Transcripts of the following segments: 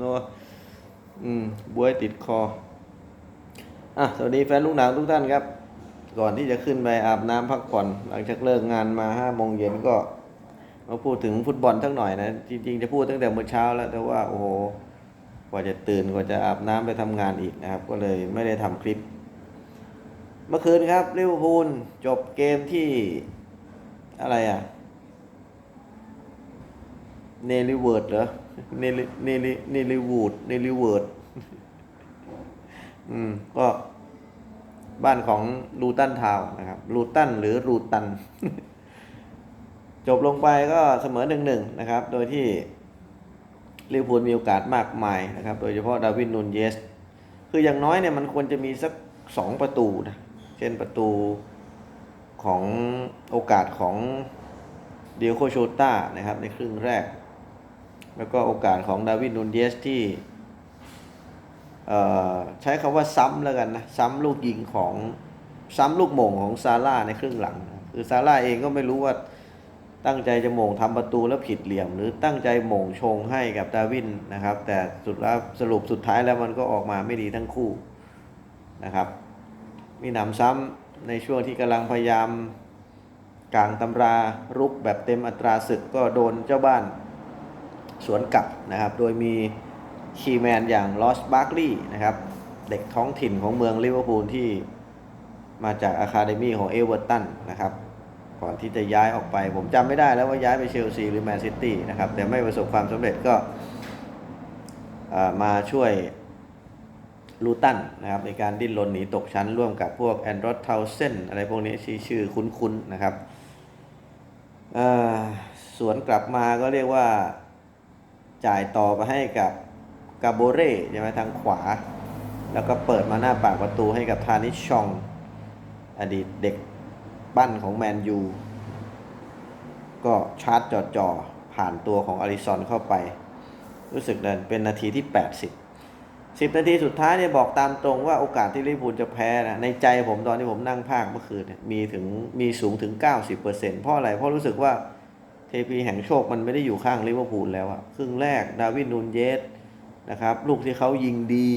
นัวอืมบวยติดคอ อะ สวัสดีแฟนลูกหนังทุกท่านครับ ก่อนที่จะขึ้นไปอาบน้ำพักผ่อน หลังจากเลิกงานมาห้าโมงเย็นก็ มาพูดถึงฟุตบอลสักหน่อยนะ จริงๆ จะพูดตั้งแต่เมื่อเช้าแล้ว แต่ว่าโอ้โห กว่าจะตื่นกว่าจะอาบน้ำไปทำงานอีกนะครับ ก็เลยไม่ได้ทำคลิป เมื่อคืนครับลิเวอร์พูลจบเกมที่อะไรอะ เนลิเวิร์ดเหรอ เนลิเนลิเนลิวูดเนลิเวิร์ดอืม ก็บ้านของลูตันทาวนะครับ ลูตันหรือรูตัน จบลงไปก็เสมอหนึ่งหนึ่งนะครับ โดยที่ลิเวอร์พูลมีโอกาสมากมายนะครับ โดยเฉพาะดาวินนูนเยส คืออย่างน้อยเนี่ยมันควรจะมีสักสองประตูนะ เช่นประตูของโอกาสของเดียโคโชต้านะครับในครึ่งแรก แล้วก็โอกาสของดาวินนูนเยสที่ใช้คำว่าซ้ำแล้วกันนะ ซ้ำลูกยิงของซ้ำลูกโมงของซาร่าในครึ่งหลัง คือซาร่าเองก็ไม่รู้ว่าตั้งใจจะโมงทำประตูแล้วผิดเหลี่ยม หรือตั้งใจโมงชงให้กับดาวินนะครับ แต่สุดแล้วสรุปสุดท้ายแล้วมันก็ออกมาไม่ดีทั้งคู่นะครับ มีหนำซ้ำในช่วงที่กำลังพยายามกลางตำรารุกแบบเต็มอัตราศึกก็โดนเจ้าบ้าน สวนกลับนะครับ โดยมีคีแมนอย่างลอสบาร์กลีย์นะครับ เด็กท้องถิ่นของเมืองลิเวอร์พูลที่มาจากอะคาเดมีของเอเวอร์ตันนะครับก่อนที่จะย้ายออกไป ผมจำไม่ได้แล้วว่าย้ายไปเชลซีหรือแมนซิตี้นะครับ แต่ไม่ประสบความสำเร็จก็มาช่วยลูตันนะครับในการดิ้นรนหนีตกชั้นร่วมกับพวกแอนดรอ t เทาเซนอะไรพวกนี้ชื่อชื่อคุ้นๆนะครับสวนกลับมาก็เรียกว่า จ่ายต่อไปให้กับกาโบเร่ใช่ไหมทางขวา แล้วก็เปิดมาหน้าปากประตูให้กับทานิชชอง อดีตเด็กปั้นของแมนยู ก็ชาร์จจ่อผ่านตัวของอาริซอนเข้าไป รู้สึกเดินเป็นนาทีที่ 80สิบนาทีสุดท้ายเนี่ยบอกตามตรงว่าโอกาสที่ลิเวอร์พูลจะแพ้นะในใจผมตอนที่ผมนั่งภาคเมื่อคืนเนี่ยมีถึงมีสูงถึง 90%เพราะอะไรเพราะรู้สึกว่า เทพีแห่งโชคมันไม่ได้อยู่ข้างลิเวอร์พูลแล้วอะครึ่งแรกดาวินนูนเยสนะครับ ลูกที่เขายิงดี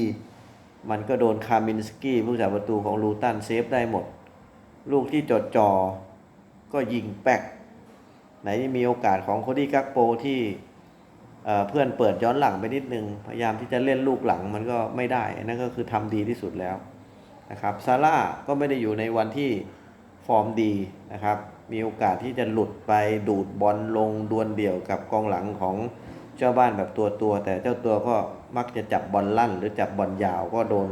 มันก็โดนคามินสกี้ผู้จ่าประตูของลูตันเซฟได้หมด ลูกที่จดจอก็ยิงแป๊กไหนจะมีโอกาสของโคดี้กักโปที่เพื่อนเปิดย้อนหลังไปนิดนึง พยายามที่จะเล่นลูกหลังมันก็ไม่ได้ นั่นก็คือทำดีที่สุดแล้วนะครับซาร่าก็ไม่ได้อยู่ในวันที่ฟอร์มดีนะครับ มีโอกาสที่จะหลุดไปดูดบอลลงดวลเดี่ยวกับกองหลังของเจ้าบ้านแบบตัวตัว แต่เจ้าตัวก็มักจะจับบอลลั่น หรือจับบอลยาวก็โดน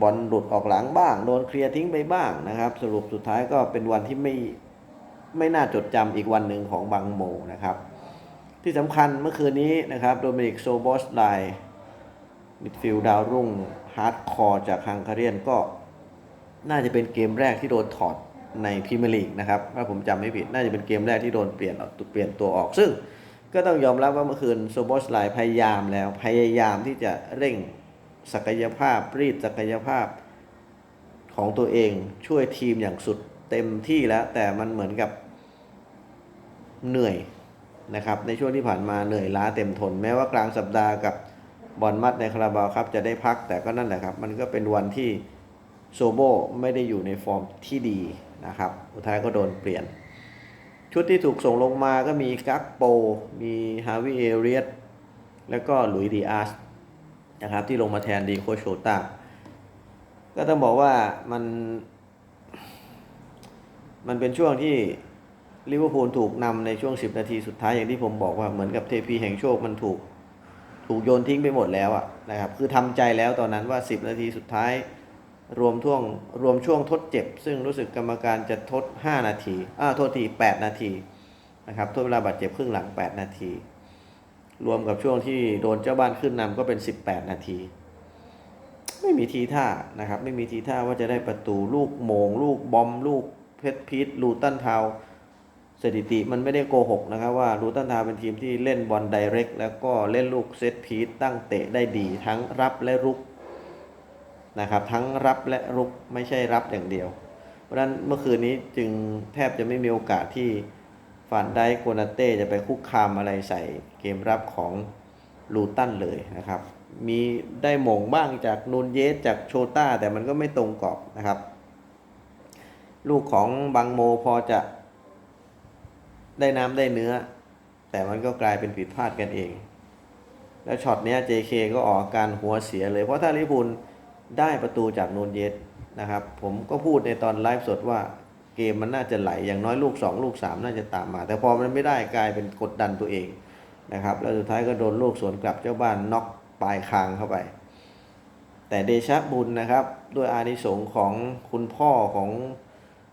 บอลหลุดออกหลังบ้าง โดนเคลียร์ทิ้งไปบ้างนะครับ สรุปสุดท้ายก็เป็นวันที่ไม่ไม่น่าจดจำอีกวันหนึ่งของบังโมนะครับ ที่สำคัญเมื่อคืนนี้นะครับโดมินิกโซบอสไลมิดฟิลด์ดาวรุ่งฮาร์ดคอร์จากฮังการีนก็น่าจะเป็นเกมแรกที่โดนถอด ในพรีเมียร์ลีกนะครับถ้าผมจำไม่ผิดน่าจะเป็นเกมแรกที่โดนเปลี่ยนออกเปลี่ยนตัวออก ซึ่งก็ต้องยอมรับว่าเมื่อคืนโซบอสไลพยายามแล้วพยายามที่จะเร่งศักยภาพรีดศักยภาพของตัวเองช่วยทีมอย่างสุดเต็มที่แล้ว แต่มันเหมือนกับเหนื่อยนะครับ ในช่วงที่ผ่านมาเหนื่อยล้าเต็มทน แม้ว่ากลางสัปดาห์กับบอลมัดในคาราบาวครับจะได้พักแต่ก็นั่นแหละครับ มันก็เป็นวันที่โซโบไม่ได้อยู่ในฟอร์มที่ดี นะครับสุดท้ายก็โดนเปลี่ยน ชุดที่ถูกส่งลงมาก็มีกักโป มีฮาวิเอเรียสแล้วก็หลุยดีอาร์สนะครับที่ลงมาแทนดีโคโชตาก็ต้องบอกว่ามัน มันเป็นช่วงที่ลิเวอร์พูลถูกนำในช่วง 10 นาทีสุดท้ายอย่างที่ผมบอกว่าเหมือนกับเทพีแห่งโชคมันถูกถูกโยนทิ้งไปหมดแล้วอะนะครับ คือทำใจแล้วตอนนั้นว่า 10 นาทีสุดท้าย รวมช่วงรวมช่วงทดเจ็บ ซึ่งรู้สึกกรรมการจะทด 5 นาทีอ่าโทษที 8 นาทีนะครับทดเวลาบาดเจ็บครึ่งหลัง 8 นาที รวมกับช่วงที่โดนเจ้าบ้านขึ้นนำก็เป็น 18 นาที ไม่มีทีท่านะครับ ไม่มีทีท่าว่าจะได้ประตูลูกโมง ลูกบอม ลูกเพชรพีทลูตันทาวสถิติมันไม่ได้โกหกนะครับว่าลูตันทาวเป็นทีมที่เล่นบอลไดเรกแล้วก็เล่นลูกเซตพีทตั้งเตะได้ดีทั้งรับและรุก นะครับ ทั้งรับและรุกไม่ใช่รับอย่างเดียว เพราะฉะนั้นเมื่อคืนนี้จึงแทบจะไม่มีโอกาสที่ฟานไดโกนาเต้จะไปคุกคามอะไรใส่เกมรับของลูตันเลยนะครับ มีได้หม่งบ้างจากนูนเยสจากโชต้า แต่มันก็ไม่ตรงกรอบนะครับ ลูกของบังโมพอจะได้น้ำได้เนื้อ แต่มันก็กลายเป็นผิดพลาดกันเอง แล้วช็อตเนี้ย JK ก็ออกอาการหัวเสียเลย เพราะถ้าลิเวอร์พูล ได้ประตูจากนูนเยสนะครับ ผมก็พูดในตอนไลฟ์สดว่าเกมมันน่าจะไหลอย่างน้อยลูก 2 ลูก 3 น่าจะตามมา แต่พอมันไม่ได้กลายเป็นกดดันตัวเองนะครับ แล้วสุดท้ายก็โดนลูกสวนกลับเจ้าบ้านน็อกปลายคางเข้าไป แต่เดชะบุญนะครับ ด้วยอานิสงส์ของคุณพ่อของ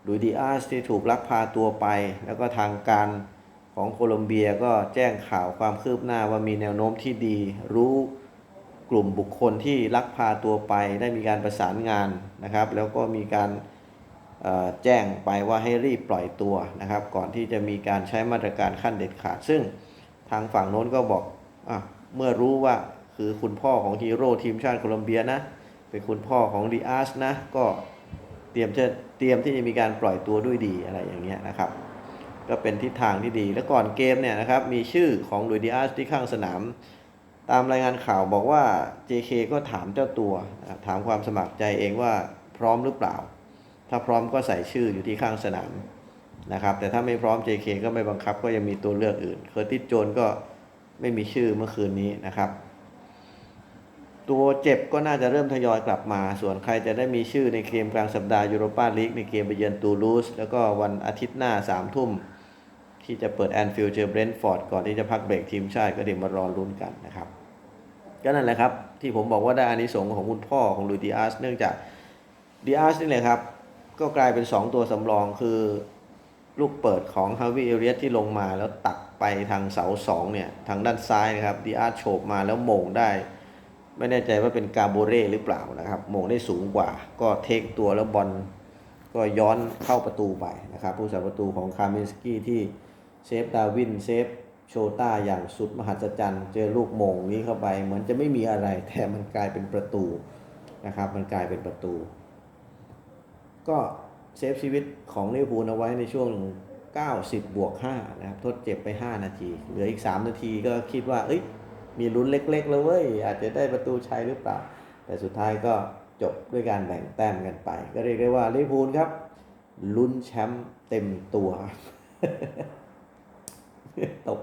ลุยดิอาสที่ถูกลักพาตัวไป แล้วก็ทางการของโคลอมเบียก็แจ้งข่าวความคืบหน้าว่ามีแนวโน้มที่ดีรู้ กลุ่มบุคคลที่ลักพาตัวไปได้มีการประสานงานนะครับ แล้วก็มีการแจ้งไปว่าให้รีบปล่อยตัวนะครับ ก่อนที่จะมีการใช้มาตรการขั้นเด็ดขาด ซึ่งทางฝั่งโน้นก็บอกอเมื่อรู้ว่าคือคุณพ่อของฮีโร่ทีมชาติโคลอมเบียนะเป็นคุณพ่อของดีอาร์สนะก็เตรียมจะเตรียมที่จะมีการปล่อยตัวด้วยดีอะไรอย่างเงี้ยนะครับ ก็เป็นทิศทางที่ดี แล้วก่อนเกมเนี่ยนะครับมีชื่อของลุยดิอาร์สที่ข้างสนาม ตามรายงานข่าวบอกว่า JK ก็ถามเจ้าตัว ถามความสมัครใจเองว่าพร้อมหรือเปล่า ถ้าพร้อมก็ใส่ชื่ออยู่ที่ข้างสนามนะครับแต่ถ้าไม่พร้อม JK ก็ไม่บังคับก็ยังมีตัวเลือกอื่น เคอร์ติสโจนก็ไม่มีชื่อเมื่อคืนนี้นะครับ ตัวเจ็บก็น่าจะเริ่มทยอยกลับมา ส่วนใครจะได้มีชื่อในเกมกลางสัปดาห์ยูโรปาลีกในเกมไปเยือนตูลูสแล้วก็วันอาทิตย์หน้า3ามทุ่ม ที่จะเปิดแอนฟิลเจอเบรนท์ฟอร์ดก่อนที่จะพักเบรกทีมชาติก็เดี๋ยวมารอลุ้นกันนะครับ ก็นั่นแหละครับที่ผมบอกว่าได้อานิสงส์ของคุณพ่อของลุยดิอาสเนื่องจากดิอาสนี่แหละครับ ก็กลายเป็น 2 ตัวสำรองคือลูกเปิดของฮาวิเอเรียสที่ลงมาแล้วตักไปทางเสาสองเนี่ย ทางด้านซ้ายนะครับดิอาสโฉบมาแล้วโมงได้ ไม่แน่ใจว่าเป็นกาโบเร่หรือเปล่านะครับโมงได้สูงกว่า ก็เทคตัวแล้วบอลก็ย้อนเข้าประตูไปนะครับ ผู้สาประตูของคาร์มินสกี้ที่ เซฟดาวินเซฟโชต้าอย่างสุดมหัศจรรย์ เจอลูกมงนี้เข้าไป เหมือนจะไม่มีอะไรแต่มันกลายเป็นประตูนะครับ มันกลายเป็นประตู ก็เซฟชีวิตของลิเวอร์พูลเอาไว้ในช่วง 90 บวก 5 นะครับ ทดเจ็บไป 5 นาที เหลืออีก 3 นาทีก็คิดว่า เอ้ย มีลุ้นเล็ก ๆ แล้วเว้ย อาจจะได้ประตูชัยหรือเปล่า แต่สุดท้ายก็จบด้วยการแบ่งแต้มกันไป ก็เรียกได้ว่าลิเวอร์พูลครับ ลุ้นแชมป์เต็มตัว ตบ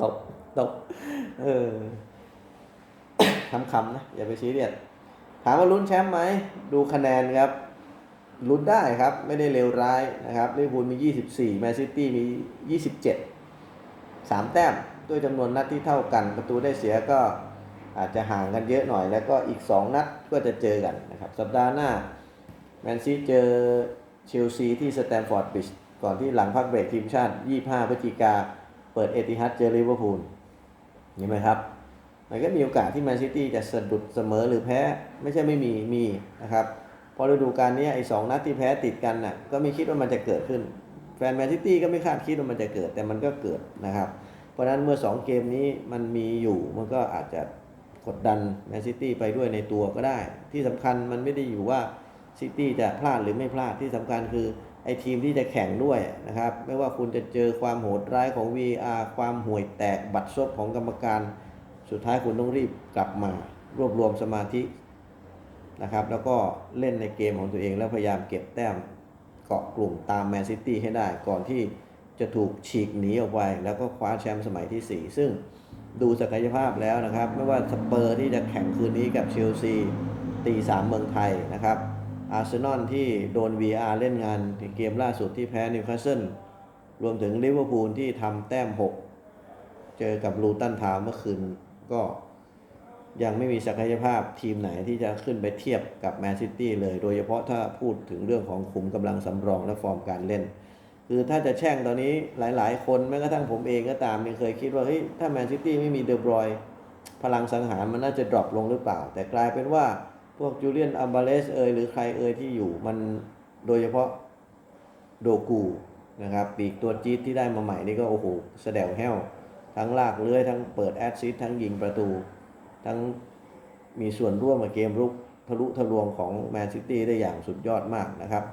ตบตบเออคำๆนะ อย่าไปชี้เรียสถามว่าลุ้นแชมป์ไหม ดูคะแนนครับ ลุ้นได้ครับ ไม่ได้เลวร้ายนะครับลิเวอร์พูลมี 24 แมนซิตี้มี 27 3 แต้ม ด้วยจำนวนนัดที่เท่ากัน ประตูได้เสียก็อาจจะห่างกันเยอะหน่อย แล้วก็อีก 2 นัดก็จะเจอกันนะครับ สัปดาห์หน้า แมนซีเจอเชลซีที่สแตมฟอร์ดบริดจ์ก่อนที่หลังพักเบรกทีมชาติ 25 พฤศจิกา เปิดเอติฮัดเจอลิเวอร์พูลเห็นไหมครับ มันก็มีโอกาสที่แมนซิตี้จะสะดุดเสมอหรือแพ้ ไม่ใช่ไม่มี มีนะครับพอฤดูกาลนี้ไอ้สองนัดที่แพ้ติดกันน่ะ ก็ไม่คิดว่ามันจะเกิดขึ้น แฟนแมนซิตี้ก็ไม่คาดคิดว่ามันจะเกิด แต่มันก็เกิดนะครับ เพราะนั้นเมื่อ 2 เกมนี้มันมีอยู่ มันก็อาจจะกดดันแมนซิตี้ไปด้วยในตัวก็ได้ ที่สำคัญมันไม่ได้อยู่ว่าซิตี้จะพลาดหรือไม่พลาด ที่สำคัญคือ ไอ้ทีมที่จะแข่งด้วยนะครับ ไม่ว่าคุณจะเจอความโหดร้ายของ VR ความห่วยแตกบัตรซบของกรรมการ สุดท้ายคุณต้องรีบกลับมารวบรวมสมาธินะครับ แล้วก็เล่นในเกมของตัวเอง แล้วพยายามเก็บแต้มเกาะกลุ่มตามแมนซิตี้ให้ได้ ก่อนที่จะถูกฉีกหนีออกไป แล้วก็คว้าแชมป์สมัยที่ 4 ซึ่งดูศักยภาพแล้วนะครับ ไม่ว่าสเปอร์ที่จะแข่งคืนนี้กับเชลซีตีสามเมืองไทยนะครับ อาร์เซนอลที่โดน VR เล่นงานเกมล่าสุดที่แพ้นิวคาสเซิลรวมถึงลิเวอร์พูลที่ทำแต้ม 6 เจอกับลูตันทาวเมื่อคืนก็ยังไม่มีศักยภาพทีมไหนที่จะขึ้นไปเทียบกับแมนซิตี้เลย โดยเฉพาะถ้าพูดถึงเรื่องของขุมกำลังสำรองและฟอร์มการเล่น คือถ้าจะแช่งตอนนี้หลาย ๆ คนแม้กระทั่งผมเองก็ตามยังเคยคิดว่าเฮ้ยถ้าแมนซิตี้ไม่มีเดอบรอยพลังสังหารมันน่าจะดรอปลงหรือเปล่า แต่กลายเป็นว่า พวกจูเลียนอัมบาเลสเอยหรือใครเอยที่อยู่มันโดยเฉพาะโดกูนะครับปีกตัวจี๊ดที่ได้มาใหม่นี่ก็โอ้โหแสดงแห้ว ทั้งลากเลื้อยทั้งเปิดแอดซิสทั้งยิงประตู ทั้งมีส่วนร่วมกับเกมรุกทะลุทะลวงของแมนซิตี้ได้อย่างสุดยอดมากนะครับ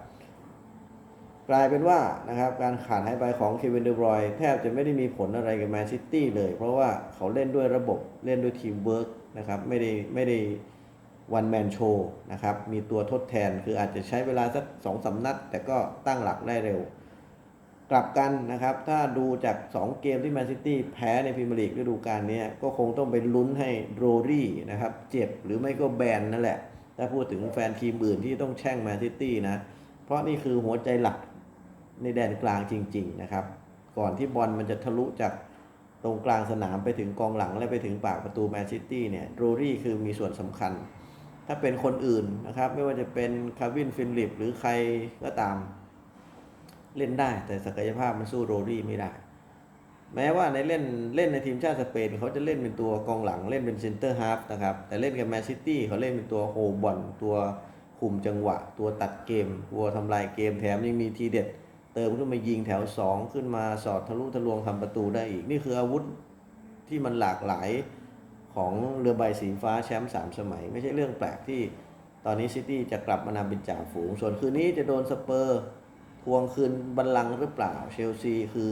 กลายเป็นว่านะครับการขาดหายไปของเควินเดบรอยแทบจะไม่ได้มีผลอะไรกับแมนซิตี้เลย เพราะว่าเขาเล่นด้วยระบบเล่นด้วยทีมเวิร์กนะครับไม่ได้ไม่ได้ วันแมนโชนะครับ มีตัวทดแทนคืออาจจะใช้เวลาสักสองสานัด แต่ก็ตั้งหลักได้เร็ว กลับกันนะครับ ถ้าดูจาก 2 เกมที่แมนซิตี้แพ้ในพรีเมียร์ลีกฤดูกาลนี้ก็คงต้องไปลุ้นให้โรรี่นะครับเจ็บหรือไม่ก็แบนนั่นแหละ ถ้าพูดถึงแฟนทีมอื่นที่ต้องแช่งแมนซิตี้นะ เพราะนี่คือหัวใจหลักในแดนกลางจริง ๆ นะครับ ก่อนที่บอลมันจะทะลุจากตรงกลางสนามไปถึงกองหลังและไปถึงปากประตูแมนซิตี้เนี่ยโรรี่คือมีส่วนสำคัญ ถ้าเป็นคนอื่นนะครับ ไม่ว่าจะเป็นคาร์วินฟินลิปหรือใครก็ตามเล่นได้ แต่ศักยภาพมันสู้โรรี่ไม่ได้ แม้ว่าในเล่นเล่นในทีมชาติสเปนเขาจะเล่นเป็นตัวกองหลังเล่นเป็นเซนเตอร์ฮาฟนะครับ แต่เล่นกับแมนซิตี้เขาเล่นเป็นตัวโฮบอลตัวคุมจังหวะ ตัวตัดเกม ตัวทำลายเกมแถมยังมีทีเด็ด เติมขึ้นมายิงแถว 2 ขึ้นมาสอดทะลุทะลวงทำประตูได้อีก นี่คืออาวุธที่มันหลากหลาย ของเรือใบสีฟ้าแชมป์สามสมัย ไม่ใช่เรื่องแปลกที่ตอนนี้ซิตี้จะกลับมานำเป็นจ่าฝูง ส่วนคืนนี้จะโดนสเปอร์ทวงคืนบัลลังก์หรือเปล่าเชลซีคือ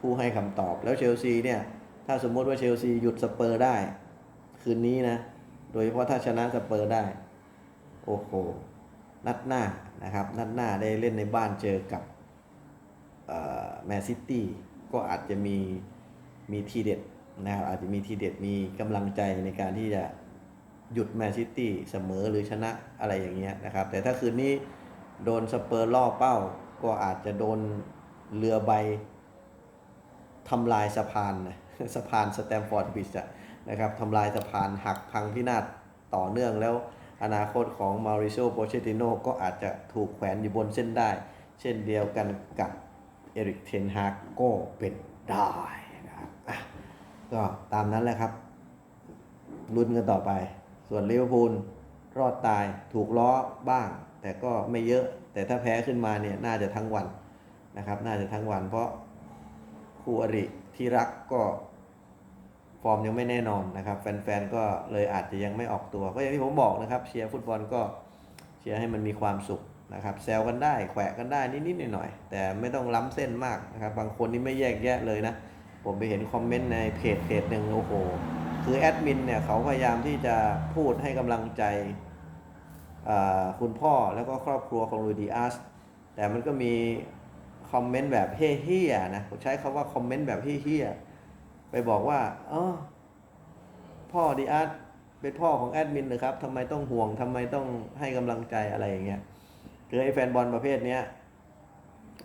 ผู้ให้คำตอบแล้วเชลซีเนี่ยถ้าสมมติว่าเชลซีหยุดสเปอร์ได้ คืนนี้นะ โดยเฉพาะถ้าชนะสเปอร์ได้ โอ้โห นัดหน้านะครับ นัดหน้าได้เล่นในบ้านเจอกับแมนซิตี้ก็อาจจะมีมีทีเด็ด นะครับอาจจะมีทีเด็ดมีกำลังใจในการที่จะหยุดแมนซิตี้เสมอหรือชนะอะไรอย่างเงี้ยนะครับ แต่ถ้าคืนนี้โดนสเปอร์ล่อเป้า ก็อาจจะโดนเรือใบทำลายสะพานสะพานสแตมฟอร์ดบริดจ์อะนะครับทำลายสะพานหักพังพินาศต่อเนื่องแล้วอนาคตของมาริโ o โปเชติโนก็อาจจะถูกแขวนอยู่บนเส้นได้ เช่นเดียวกันกับเอริกเทนฮากก็เป็นได้ ก็ตามนั้นแหละครับลุ้นกันต่อไป ส่วนลิเวอร์พูลรอดตายถูกล้อบ้าง แต่ก็ไม่เยอะ แต่ถ้าแพ้ขึ้นมาเนี่ยน่าจะทั้งวันนะครับ น่าจะทั้งวัน เพราะคู่อริที่รักก็ฟอร์มยังไม่แน่นอนนะครับ แฟนๆ ก็เลยอาจจะยังไม่ออกตัว ก็อย่างที่ผมบอกนะครับ เชียร์ฟุตบอลก็เชียร์ให้มันมีความสุขนะครับแซวกันได้แขวะกันได้นิดๆหน่อยๆแต่ไม่ต้องล้ำเส้นมากนะครับ บางคนนี่ไม่แยกแยะเลยนะ ผมไปเห็นคอมเมนต์ในเพจเพจหนึ่งโอ้โห คือแอดมินเนี่ยเขาพยายามที่จะพูดให้กำลังใจคุณพ่อแล้วก็ครอบครัวของลูดิอาสแต่มันก็มีคอมเมนต์แบบเฮี้ยๆนะผมใช้คาว่าคอมเมนต์แบบเฮี้ยๆไปบอกว่าอ๋อพ่อดิอาสเป็นพ่อของแอดมินนะครับทำไมต้องห่วงทำไมต้องให้กำลังใจอะไรอย่างเงี้ยคือไอ้แฟนบอลประเภทเนี้ย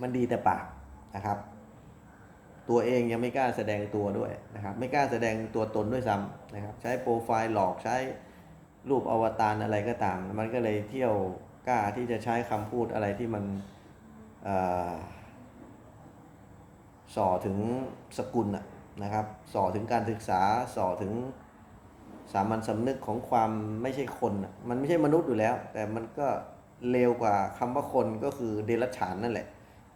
มันดีแต่ปากนะครับ ตัวเองยังไม่กล้าแสดงตัวด้วยนะครับ ไม่กล้าแสดงตัวตนด้วยซ้ำนะครับ ใช้โปรไฟล์หลอกใช้รูปอวตารอะไรก็ตาม มันก็เลยเที่ยวกล้าที่จะใช้คำพูดอะไรที่มันส่อถึงสกุลนะครับ ส่อถึงการศึกษาส่อถึงสามัญสำนึกของความไม่ใช่คน มันไม่ใช่มนุษย์อยู่แล้ว แต่มันก็เลวกว่าคำว่าคนก็คือเดรัจฉานนั่นแหละ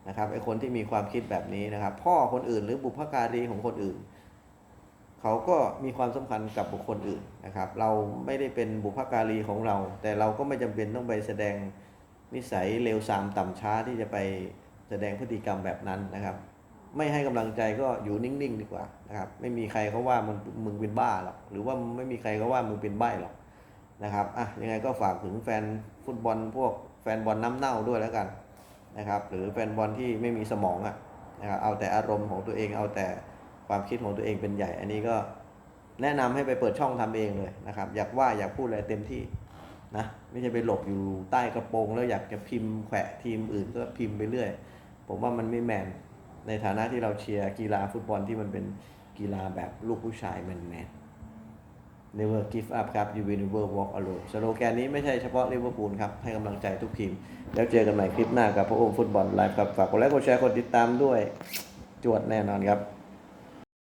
นะครับไอคนที่มีความคิดแบบนี้นะครับ พ่อคนอื่นหรือบุพการีของคนอื่น เขาก็มีความสำคัญกับบุคคลอื่นนะครับ เราไม่ได้เป็นบุพการีของเรา แต่เราก็ไม่จำเป็นต้องไปแสดงนิสัยเลวทรามต่ำช้าที่จะไปแสดงพฤติกรรมแบบนั้นนะครับ ไม่ให้กำลังใจก็อยู่นิ่งๆดีกว่านะครับ ไม่มีใครเขาว่ามึงมึงเป็นบ้าหรอกหรือว่าไม่มีใครเขาว่ามึงเป็นใบ้หรอกนะครับอะยังไงก็ฝากถึงแฟนฟุตบอลพวกแฟนบอลน้ำเน่าด้วยแล้วกัน นะครับ หรือแฟนบอลที่ไม่มีสมองอะนะครับเอาแต่อารมณ์ของตัวเองเอาแต่ความคิดของตัวเองเป็นใหญ่ อันนี้ก็แนะนำให้ไปเปิดช่องทำเองเลยนะครับ อยากว่าอยากพูดอะไรเต็มที่นะไม่ใช่ไปหลบอยู่ใต้กระโปรงแล้วอยากจะพิมพ์แขวะทีมอื่นก็พิมพ์ไปเรื่อย ผมว่ามันไม่แมนในฐานะที่เราเชียร์กีฬาฟุตบอลที่มันเป็นกีฬาแบบลูกผู้ชายแมนแมน Never give up ครับ You will never walk alone สโลแกนนี้ไม่ใช่เฉพาะลิเวอร์พูลครับ ให้กำลังใจทุกทีม แล้วเจอกันใหม่คลิปหน้ากับพระองค์ฟุตบอลไลฟ์ครับ ฝากกดไลค์กดแชร์กดติดตามด้วย จวดแน่นอนครับ